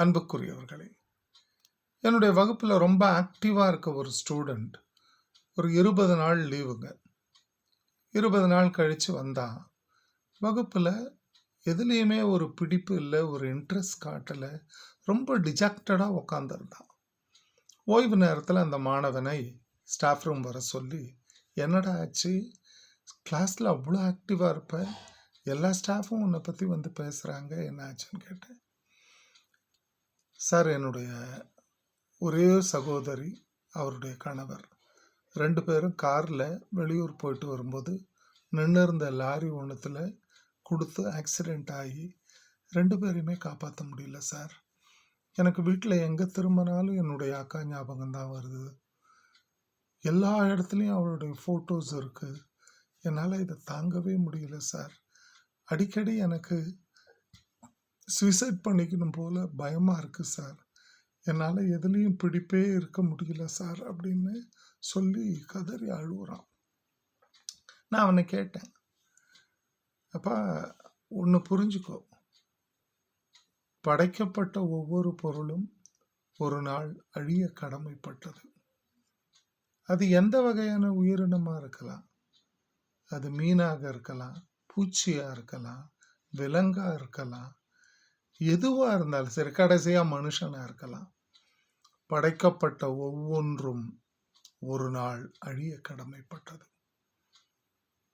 அன்புக்குரியவர்களே என்னுடைய வகுப்பில் ரொம்ப ஆக்டிவாக இருக்க ஒரு ஸ்டூடெண்ட் ஒரு இருபது நாள் லீவுங்க இருபது நாள் கழித்து வந்தான் வகுப்பில் எதுலேயுமே ஒரு பிடிப்பு இல்லை ஒரு இன்ட்ரெஸ்ட் காட்டலை ரொம்ப டிஜாக்டடாக உக்காந்துருந்தான் ஓய்வு நேரத்தில் அந்த மாணவனை ஸ்டாஃப் ரூம் வர சொல்லி என்னடா ஆச்சு? கிளாஸில் அவ்வளோ ஆக்டிவாக இருப்ப? எல்லா ஸ்டாஃபும் உன்னை பற்றி வந்து பேசுகிறாங்க என்ன ஆச்சுன்னு கேட்டேன். சார் என்னுடைய ஒரே சகோதரி அவருடைய கணவர். ரெண்டு பேரும் காரில் வெளியூர் போயிட்டு வரும்போது நின்று இருந்த லாரி ஒன்றுத்தில் கொடுத்து ஆக்சிடெண்ட் ஆகி ரெண்டு பேரையுமே காப்பாற்ற முடியல சார். எனக்கு வீட்டில் எங்கே திரும்பினாலும் என்னுடைய அக்கா ஞாபகம் தான் வருது. எல்லா இடத்துலையும் அவளுடைய ஃபோட்டோஸ் இருக்குது என்னால் இதை தாங்கவே முடியல சார். அடிக்கடி எனக்கு சூசைட் பண்ணிக்கணும் போல பயமாக இருக்குது சார் என்னால் எதுலேயும் பிடிப்பே இருக்க முடியல சார் அப்படின்னு சொல்லி கதறி அழுகுறான் நான் அவனை கேட்டேன். அப்பா ஒன்று புரிஞ்சுக்கோ. படைக்கப்பட்ட ஒவ்வொரு பொருளும் ஒரு நாள் அழிய கடமைப்பட்டது. அது எந்த வகையான உயிரினமாக இருக்கலாம்? அது மீனாக இருக்கலாம் பூச்சியாக இருக்கலாம் விலங்காக இருக்கலாம் எதுவாக இருந்தாலும் சரி கடைசியாக மனுஷனாக இருக்கலாம். படைக்கப்பட்ட ஒவ்வொன்றும் ஒரு நாள் அழிய கடமைப்பட்டது.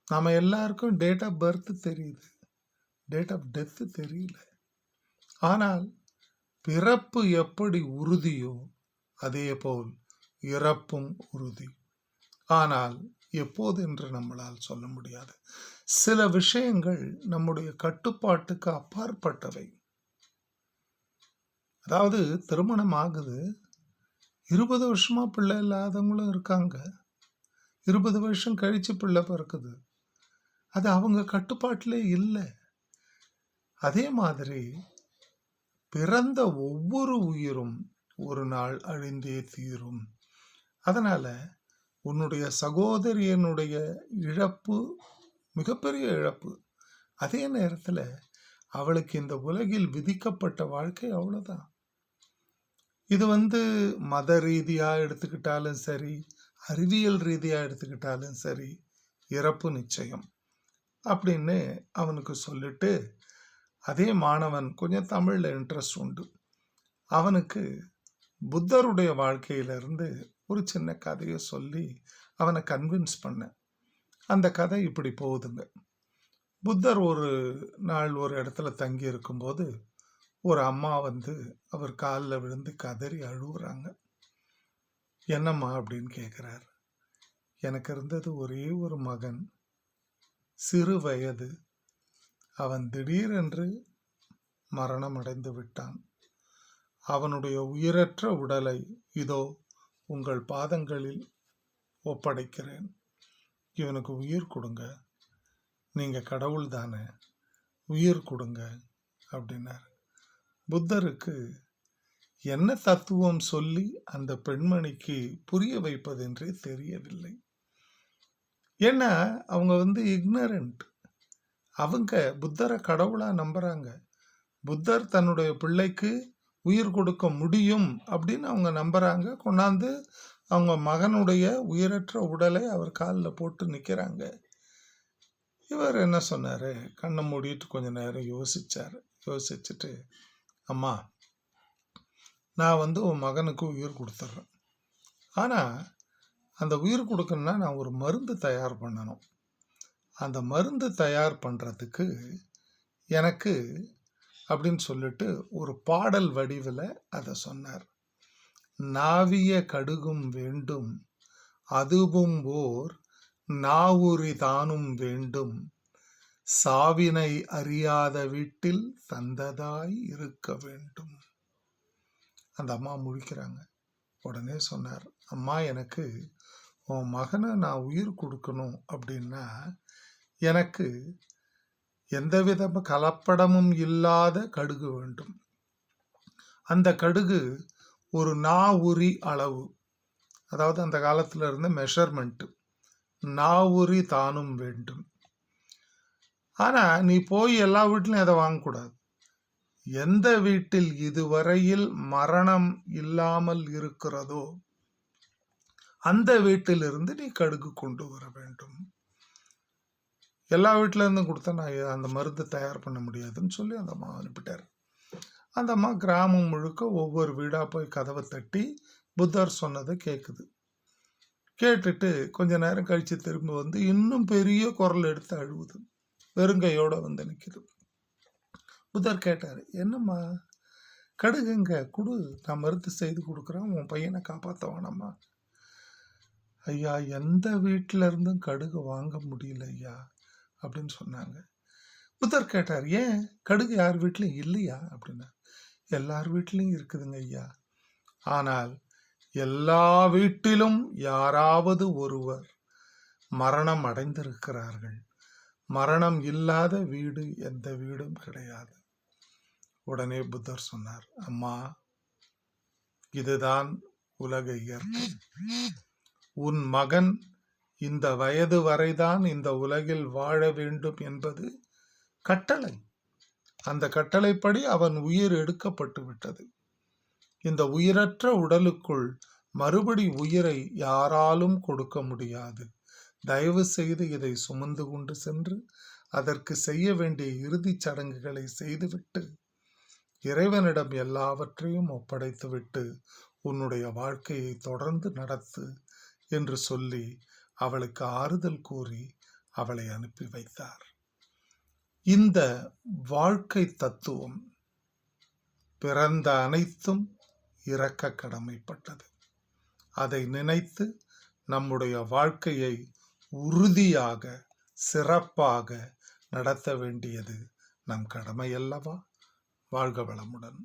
நாம் எல்லாருக்கும் டேட் ஆஃப் பர்த் தெரியுது. டேட் ஆஃப் டெத்து தெரியல. ஆனால் பிறப்பு எப்படி உறுதியோ அதே போல் இறப்பும் உறுதி. ஆனால் எப்போது என்று நம்மளால் சொல்ல முடியாது. சில விஷயங்கள் நம்முடைய கட்டுப்பாட்டுக்கு அப்பாற்பட்டவை. அதாவது திருமணம் ஆகுது இருபது வருஷமாக பிள்ளை இல்லாதவங்களும் இருக்காங்க. இருபது வருஷம் கழிச்சு பிள்ளை பிறக்குது. அது அவங்க கட்டுப்பாட்டிலே இல்லை. அதே மாதிரி பிறந்த ஒவ்வொரு உயிரும் ஒரு நாள் அழிந்தே தீரும். அதனால் உன்னுடைய சகோதரியனுடைய இழப்பு மிகப்பெரிய இழப்பு. அதே நேரத்தில் அவளுக்கு இந்த உலகில் விதிக்கப்பட்ட வாழ்க்கை அவ்வளோதான் இது வந்து மத ரீதியாக எடுத்துக்கிட்டாலும் சரி அறிவியல் ரீதியாக எடுத்துக்கிட்டாலும் சரி இறப்பு நிச்சயம் அப்படின்னு அவனுக்கு சொல்லிட்டு அதே மாணவன் கொஞ்சம் தமிழில் இன்ட்ரெஸ்ட் உண்டு. அவனுக்கு புத்தருடைய வாழ்க்கையிலிருந்து ஒரு சின்ன கதையை சொல்லி அவனை கன்வின்ஸ் பண்ணேன். அந்த கதை இப்படி போகுதுங்க. புத்தர் ஒரு நாள் ஒரு இடத்துல தங்கி இருக்கும்போது ஒரு அம்மா வந்து அவர் காலில் விழுந்து கதறி அழுகுறாங்க என்னம்மா அப்படின்னு கேட்குறார் எனக்கு இருந்தது ஒரே ஒரு மகன். சிறு வயது. அவன் திடீரென்று மரணம் அடைந்து விட்டான். அவனுடைய உயிரற்ற உடலை இதோ உங்கள் பாதங்களில் ஒப்படைக்கிறேன். இவனுக்கு உயிர் கொடுங்க. நீங்கள் கடவுள் தானே உயிர் கொடுங்க அப்படின்னார். புத்தருக்கு என்ன தத்துவம் சொல்லி அந்த பெண்மணிக்கு புரிய வைப்பதென்றே தெரியவில்லை. ஏன்னா அவங்க வந்து இக்னரண்ட் அவங்க புத்தரை கடவுளாக நம்புகிறாங்க புத்தர் தன்னுடைய பிள்ளைக்கு உயிர் கொடுக்க முடியும் அப்படின்னு அவங்க நம்புகிறாங்க கொண்டாந்து அவங்க மகனுடைய உயிரற்ற உடலை அவர் காலில் போட்டு நிற்கிறாங்க இவர் என்ன சொன்னார்? கண்ணை மூடிட்டு கொஞ்ச நேரம் யோசிச்சார். யோசிச்சுட்டு அம்மா நான் வந்து உன் மகனுக்கு உயிர் கொடுத்துட்றேன். ஆனால் அந்த உயிர் கொடுக்கணும்னா நான் ஒரு மருந்து தயார் பண்ணணும். அந்த மருந்து தயார் பண்ணுறதுக்கு எனக்கு அப்படின்னு சொல்லிட்டு ஒரு பாடல் வடிவில் அதை சொன்னார். நாவிய கடுகும் வேண்டும் அதுவும் ஓர் நாவுரி தானும் வேண்டும். சாவினை அறியாத வீட்டில் தந்ததாய் இருக்க வேண்டும். அந்த அம்மா முழிக்கிறாங்க. உடனே சொன்னார் அம்மா எனக்கு உன் மகனை நான் உயிர் கொடுக்கணும் அப்படின்னா எனக்கு எந்தவித கலப்படமும் இல்லாத கடுகு வேண்டும். அந்த கடுகு ஒரு நா உரி அளவு. அதாவது அந்த காலத்தில் இருந்த மெஷர்மெண்ட்டு நா உரி தானும் வேண்டும். ஆனால் நீ போய் எல்லா வீட்லையும் அதை வாங்கக்கூடாது. எந்த வீட்டில் இதுவரையில் மரணம் இல்லாமல் இருக்கிறதோ அந்த வீட்டிலிருந்து நீ கடுகு கொண்டு வர வேண்டும். எல்லா வீட்டிலேருந்தும் கொடுத்தா நான் அந்த மருந்து தயார் பண்ண முடியாதுன்னு சொல்லி அந்த அம்மா அனுப்பிட்டார். அந்த அம்மா கிராமம் முழுக்க ஒவ்வொரு வீடாக போய் கதவை தட்டி புத்தர் சொன்னதை கேட்குது கேட்டுட்டு கொஞ்ச நேரம் கழித்து திரும்ப வந்து இன்னும் பெரிய குரல் எடுத்து அழுவுது. வெறுங்கையோடு வந்து நிற்கிது புத்தர் கேட்டார் என்னம்மா கடுகுங்க கொடு நான் மறுத்து செய்து கொடுக்குறேன் உன் பையனை காப்பாற்ற வேணாம்மா ஐயா எந்த வீட்டில இருந்தும் கடுகு வாங்க முடியல ஐயா அப்படின்னு சொன்னாங்க. புத்தர் கேட்டார் ஏன்? கடுகு யார் வீட்லையும் இல்லையா? அப்படின்னா எல்லார் வீட்லையும் இருக்குதுங்க ஐயா. ஆனால் எல்லா வீட்டிலும் யாராவது ஒருவர் மரணம் அடைந்திருக்கிறார்கள். மரணம் இல்லாத வீடு எந்த வீடும் கிடையாது. உடனே புத்தர் சொன்னார் அம்மா இதுதான் உலக இயற்கை. உன் மகன் இந்த வயது வரைதான் இந்த உலகில் வாழ வேண்டும் என்பது கட்டளை. அந்த கட்டளைப்படி அவன் உயிர் எடுக்கப்பட்டு விட்டது. இந்த உயிரற்ற உடலுக்குள் மறுபடி உயிரை யாராலும் கொடுக்க முடியாது. தயவு செய்து இதை சுமந்து கொண்டு சென்று அதற்கு செய்ய வேண்டிய இறுதிச் சடங்குகளை செய்துவிட்டு இறைவனிடம் எல்லாவற்றையும் ஒப்படைத்துவிட்டு உன்னுடைய வாழ்க்கையை தொடர்ந்து நடத்து என்று சொல்லி அவளுக்கு ஆறுதல் கூறி அவளை அனுப்பி வைத்தார். இந்த வாழ்க்கை தத்துவம் பிறந்த அனைத்தும் இறக்க கடமைப்பட்டது. அதை நினைத்து நம்முடைய வாழ்க்கையை உறுதியாக சிறப்பாக நடத்த வேண்டியது நம் கடமை அல்லவா வாழ்க வளமுடன்.